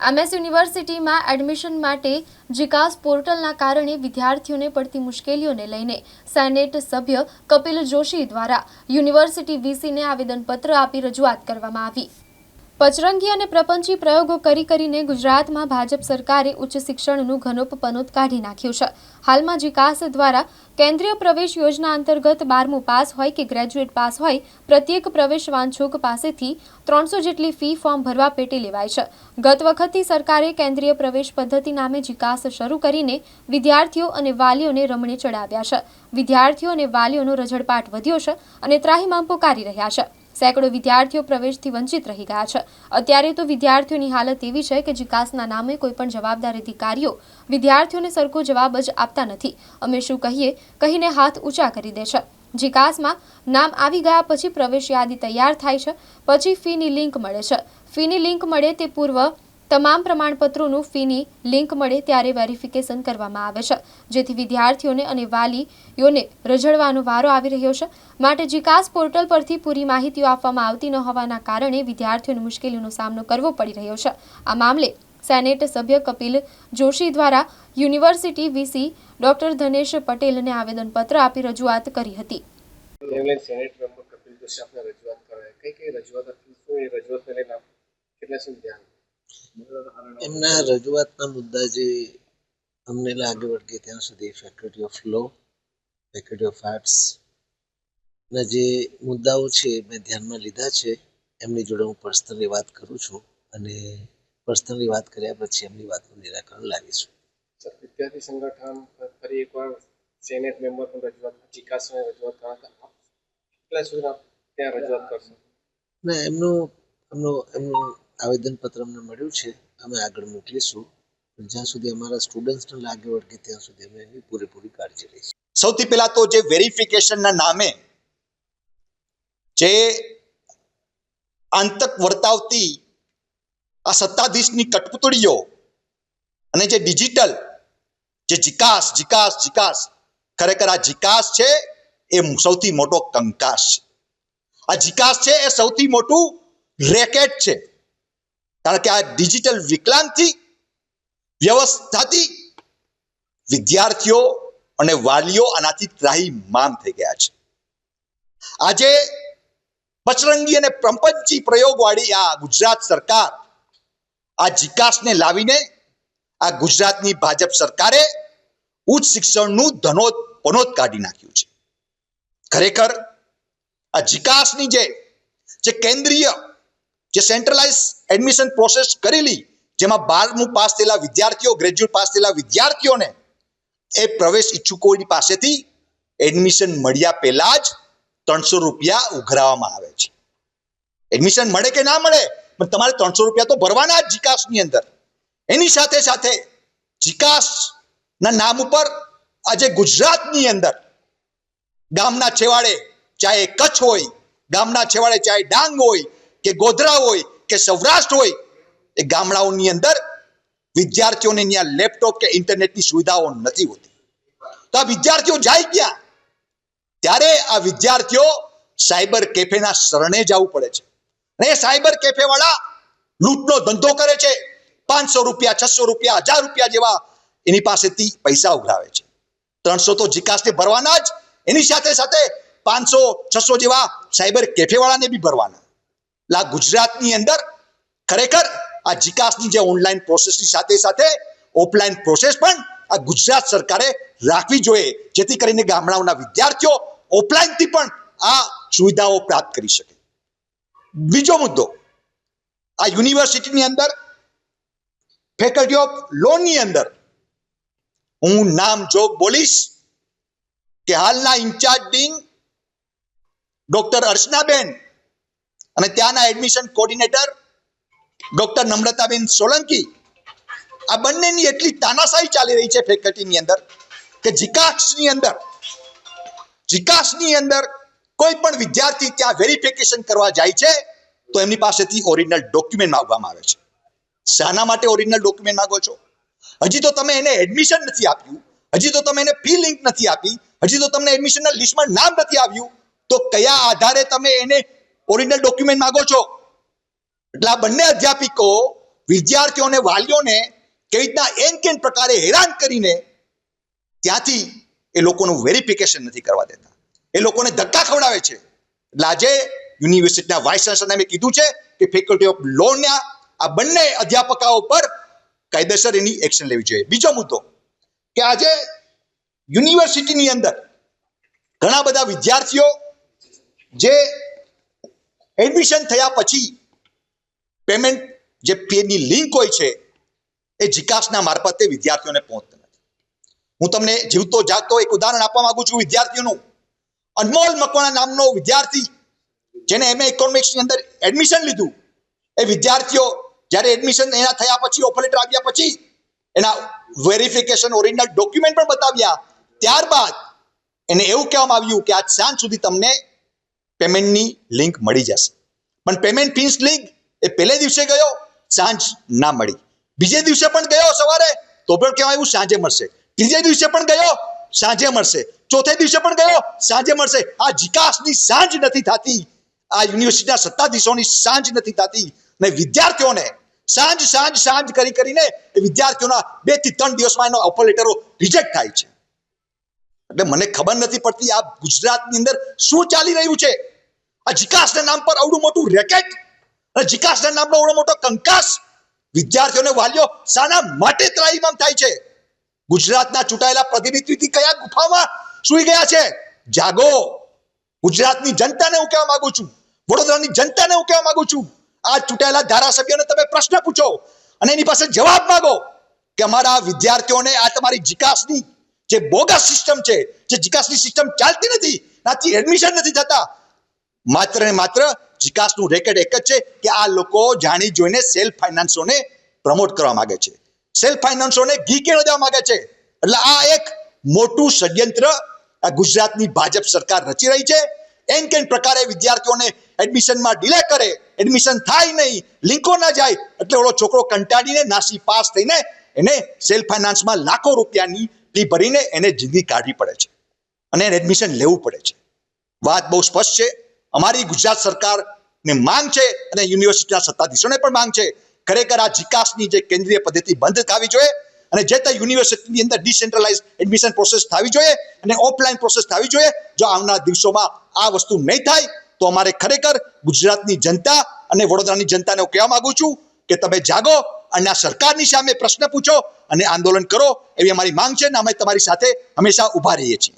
MS યુનિવર્સિટીમાં admission માટે જીકાસ પોર્ટલના કારણે વિદ્યાર્થીઓને પડતી મુશ્કેલીઓને લઈને સેનેટ સભ્ય કપિલ જોશી દ્વારા યુનિવર્સિટી વીસીને આવેદનપત્ર આપી રજૂઆત કરવામાં આવી. પચરંગી અને પ્રપંચી પ્રયોગો કરી કરીને ગુજરાતમાં ભાજપ સરકારે ઉચ્ચ શિક્ષણનું ઘનોપપનોત કાઢી નાખ્યું છે. હાલમાં વિકાસ દ્વારા કેન્દ્રીય પ્રવેશ યોજના અંતર્ગત બારમું પાસ હોય કે ગ્રેજ્યુએટ પાસ હોય, પ્રત્યેક પ્રવેશ વાંછુક પાસેથી ત્રણસો જેટલી ફી ફોર્મ ભરવા પેટે લેવાય છે. ગત વખતથી સરકારે કેન્દ્રીય પ્રવેશ પદ્ધતિ નામે વિકાસ શરૂ કરીને વિદ્યાર્થીઓ અને વાલીઓને રમણે ચડાવ્યા છે. વિદ્યાર્થીઓ અને વાલીઓનો રઝળપાટ વધ્યો છે અને ત્રાહિમામ પોકારી રહ્યા છે. સેંકડો વિદ્યાર્થીઓ પ્રવેશથી વંચિત રહી ગયા છે. અત્યારે તો વિદ્યાર્થીઓની હાલત એવી છે કે વિકાસના નામે કોઈ પણ જવાબદાર અધિકારીઓ વિદ્યાર્થીઓને સરખો જવાબ જ આપતા નથી. અમે શું કહીએ? કહીને હાથ ઊંચા કરી દે છે. જીકાસમાં નામ આવી ગયા પછી પ્રવેશ યાદી તૈયાર થાય છે. પછી ફીની લિંક મળે છે. ફીની લિંક મળે તે પૂર્વ તમામ પ્રમાણપત્રોનું ફીની લિંક મળે ત્યારે વેરિફિકેશન કરવામાં આવે છે. જેથી વિદ્યાર્થીઓને અને વાલીઓને રઝળવાનો વારો આવી રહ્યો છે. માટે જીકાસ પોર્ટલ પરથી પૂરી માહિતીઓ આપવામાં આવતી ન હોવાના કારણે વિદ્યાર્થીઓને મુશ્કેલીનો સામનો કરવો પડી રહ્યો છે. આ મામલે સેનેટ સભ્ય કપિલ જોશી દ્વારા યુનિવર્સિટી વીસી ડોક્ટર ધનેશ પટેલને આવેદનપત્ર આપી રજૂઆત કરી હતી. રજૂઆત કરાય. કઈ કઈ રજૂઆત રજૂઆતને કેટલા સુધી ધ્યાન એમના રજૂઆતના મુદ્દા જે અમને લાગે વળગે ત્યાં સુધી faculty of law faculty of arts ના જે મુદ્દાઓ છે મેં ધ્યાનમાં લીધા છે. એમની જોડે હું પર્સનલી વાત કરું છું અને પર્સનલી વાત કર્યા પછી એમની વાતનું નિરાકરણ લાવીશું. સર વિદ્યાર્થી સંગઠન ફરી એકવાર સેનેટ મેમ્બર પણ રજૂઆત ચિકાસને રજૂઆત કરવા તો કેટલા સુધી ત્યાં રજૂઆત કરશો? ના એમનું એમનું એમનું આવેદનપત્ર અમને મળ્યું છે, અમે આગળ મોકલીશું. જ્યાં સુધી અમારા સ્ટુડન્ટ્સને લાગે વળગે, ત્યાં સુધી અમે એની પૂરેપૂરી કાળજી લઈશું. સૌથી પહેલા તો જે વેરિફિકેશનના નામે જે આંતક વર્તાવતી આ સત્તાધીશની કટપુતળીઓ અને જે ડિજિટલ જે જીકાસ જીકાસ જીકાસ, ખરેખર આ જીકાસ છે, એ સૌથી મોટો કંકાસ છે. આ જીકાસ છે, એ સૌથી મોટું રેકેટ છે. કારણ કે આ ડિજિટલ વિકલાંગથી વ્યવસ્થાથી વિદ્યાર્થીઓ અને વાલીઓ આનાથી ત્રાહી માન થઈ ગયા છે. આજે પચરંગી અને પ્રપંચી પ્રયોગવાળી આ ગુજરાત સરકાર આ જીકાસને લાવીને આ ગુજરાતની ભાજપ સરકારે ઉચ્ચ શિક્ષણનું ધનોત પનોત કાઢી નાખ્યું છે. ખરેખર આ જીકાસની જે જે કેન્દ્રીય જે સેન્ટ્રલાઇઝ એડમિશન પ્રોસેસ કરેલી, જેમાં બારમું પાસ થયેલા વિદ્યાર્થીઓ ગ્રેજ્યુએટ પાસ થયેલા વિદ્યાર્થીઓને એ પ્રવેશ ઈચ્છુકોની પાસેથી એડમિશન મળ્યા પહેલા જ ત્રણસો રૂપિયા ઉઘરાવવામાં આવે છે. એડમિશન મળે કે ના મળે? પણ તમારે ત્રણસો રૂપિયા તો ભરવાના જ જીકાસની અંદર. એની સાથે સાથે જીકાસના નામ ઉપર આજે ગુજરાતની અંદર ગામના છેવાડે ચાહે કચ્છ હોય, ગામના છેવાડે ચાહે ડાંગ હોય કે ગોધરા હોય, કે સૌરાષ્ટ્ર હોય, એ ગામડાઓની અંદર વિદ્યાર્થીઓને ત્યાં લેપટોપ કે ઇન્ટરનેટની સુવિધાઓ નથી હોતી. તો આ વિદ્યાર્થીઓ જાય ક્યાં? ત્યારે આ વિદ્યાર્થીઓ સાયબર કેફેના શરણે જવું પડે છે. અને એ સાયબર કેફે વાળા લૂંટનો ધંધો કરે છે. પાંચસો રૂપિયા, છસો રૂપિયા, હજાર રૂપિયા જેવા એની પાસેથી પૈસા ઉઘરાવે છે. ત્રણસો તો જીકાસને ભરવાના જ. એની સાથે સાથે પાંચસો, છસો જેવા સાયબર કેફે વાળાને બી ભરવાના. આ ગુજરાતની અંદર ખરેખર આ જીકાસની જે ઓનલાઈન પ્રોસેસની સાથે સાથે ઓફલાઈન પ્રોસેસ પણ આ ગુજરાત સરકારે રાખવી જોઈએ, જેથી કરીને ગામડાઓના વિદ્યાર્થીઓ ઓફલાઈનથી પણ આ સુવિધાઓ પ્રાપ્ત કરી શકે. બીજો મુદ્દો, આ યુનિવર્સિટીની અંદર ફેકલ્ટી ઓફ લોની અંદર હું નામ જોગ બોલીશ કે હાલના ઇન્ચાર્જ ડીન ડોક્ટર અર્ચનાબેન અને ત્યાંના admission coordinator doctor Namrataben Solanki, આ બંનેની એટલી તાનાશાહી ચાલી રહી છે ફેકલ્ટીની અંદર કે જીકાસની અંદર જીકાસની અંદર કોઈ પણ વિદ્યાર્થી ત્યાં વેરિફિકેશન કરવા જાય છે, તો એમની પાસેથી ઓરિજિનલ ડોક્યુમેન્ટ માંગવામાં આવે છે. શાના માટે ઓરિજિનલ ડોક્યુમેન્ટ માંગો છો? હજી તો તમે એને એડમિશન નથી આપ્યું, હજી તો તમે એને ફી લિંક નથી આપી, હજી તો તમને એડમિશનના લિસ્ટમાં નામ નથી આવ્યું, તો કયા આધારે તમે એને ઓરિજિનલ ડોક્યુમેન્ટ માંગો છો? એટલે આ બંને અધ્યાપિકો વિદ્યાર્થીઓને, વાલીઓને કેવી રીતના એન કેન પ્રકારે હેરાન કરીને ત્યાંથી એ લોકોનું વેરિફિકેશન નથી કરવા દેતા. એ લોકોને ધક્કા ખવડાવે છે. એટલે આજે યુનિવર્સિટીના વાઇસ ચાન્સલરને મેં કીધું છે કે ફેકલ્ટી ઓફ લોના આ બંને અધ્યાપકાઓ પર કાયદેસર એની એક્શન લેવી જોઈએ. બીજો મુદ્દો કે આજે યુનિવર્સિટીની અંદર ઘણા બધા વિદ્યાર્થીઓ જે એડમિશન થયા પછી પેમેન્ટ જે પેની લિંક હોય છે, એ જીકાસના મારફતે વિદ્યાર્થીઓને પહોંચતા નથી. હું તમને જીવતો જાગતો એક ઉદાહરણ આપવા માંગુ છું વિદ્યાર્થીઓનું. અનમોલ મકવાણા નામનો વિદ્યાર્થી, જેને એમએ ઇકોનોમિક્સની અંદર એડમિશન લીધું, એ વિદ્યાર્થીઓ જ્યારે એડમિશન એના થયા પછી ઓફર લેટર આવ્યા પછી, એના વેરિફિકેશન ઓરિજિનલ ડોક્યુમેન્ટ પણ બતાવ્યા. ત્યારબાદ એને એવું કહેવામાં આવ્યું કે આજ સાંજ સુધી તમને પેમેન્ટની લિંક મળી જશે. પણ પેમેન્ટ ફીસ લિંક એ પહેલે દિવસે ગયો, સાંજ ના મળી. બીજે દિવસે પણ ગયો સવારે, તો પણ કહેવાય એવું સાંજે મળશે. ત્રીજે દિવસે પણ ગયો, સાંજે મળશે. ચોથે દિવસે પણ ગયો, સાંજે મળશે. આ વિકાસની સાંજ નથી થતી. આ યુનિવર્સિટીના સત્તાધીશોની સાંજ નથી થતી. ને વિદ્યાર્થીઓને સાંજ સાંજ સાંજ કરી કરીને વિદ્યાર્થીઓના બેથી ત્રણ દિવસમાં એનો ઓફર લેટરો રિજેક્ટ થાય છે. એટલે મને ખબર નથી પડતી આ ગુજરાતની અંદર શું ચાલી રહ્યું છે. આ જીકાસના નામ પર અવડું મોટું રેકેટ અને જીકાસના નામનો અવડો મોટો કંકાસ. વિદ્યાર્થીઓને વાલીઓ શાના માટે ત્રાહીમામ થાય છે. ગુજરાતના ચૂંટાયેલા પ્રતિનિધિથી કયા ગુફામાં સુઈ ગયા છે? જાગો. ગુજરાતની જનતાને હું કહેવા માંગુ છું. વડોદરાની જનતાને હું કહેવા માંગુ છું. આ ચૂંટાયેલા ધારાસભ્યોને તમે પ્રશ્ન પૂછો અને એની પાસે જવાબ માંગો કે અમારા વિદ્યાર્થીઓને આ તમારી જીકાસની જે બોગસ સિસ્ટમ છે, જે જીકાસની સિસ્ટમ ચાલતી નથી નાથી એડમિશન નથી થતા. માત્ર ને માત્ર જીકાસનું રેકેટ એક જ છે કે આ લોકો જાણી જોઈને સેલ્ફ ફાઇનાન્સોને પ્રમોટ કરવા માગે છે. સેલ્ફ ફાઇનાન્સોને ઘી કેળો દેવા માગે છે. એટલે આ એક મોટું ષડયંત્ર આ ગુજરાતની ભાજપ સરકાર રચી રહી છે. એન કેન પ્રકારે વિદ્યાર્થીઓને એડમિશનમાં ડિલે કરે, એડમિશન થાય નહીં, લિંકો ના જાય, એટલે ઓલો છોકરો કંટાળીને, નાસી પાસ થઈને એને સેલ્ફ ફાઇનાન્સમાં લાખો રૂપિયાની ફી ભરીને એને જિંદગી કાઢવી પડે છે. અને એને એડમિશન લેવું પડે છે. વાત બહુ સ્પષ્ટ છે. અમારી ગુજરાત સરકારની માંગ છે અને યુનિવર્સિટીના સત્તાધીશોને પણ માંગ છે. ખરેખર આ જીકાસની જે કેન્દ્રીય પદ્ધતિ બંધ થવી જોઈએ અને જે તે યુનિવર્સિટીની અંદર ડિસેન્ટ્રલાઇઝ એડમિશન પ્રોસેસ થવી જોઈએ અને ઓફલાઈન પ્રોસેસ થવી જોઈએ. જો આવનાર દિવસોમાં આ વસ્તુ નહીં થાય, તો અમારે ખરેખર ગુજરાતની જનતા અને વડોદરાની જનતાને હું કહેવા માગું છું કે તમે જાગો અને આ સરકારની સામે પ્રશ્ન પૂછો અને આંદોલન કરો, એવી અમારી માંગ છે અને અમે તમારી સાથે હંમેશા ઊભા રહીએ છીએ.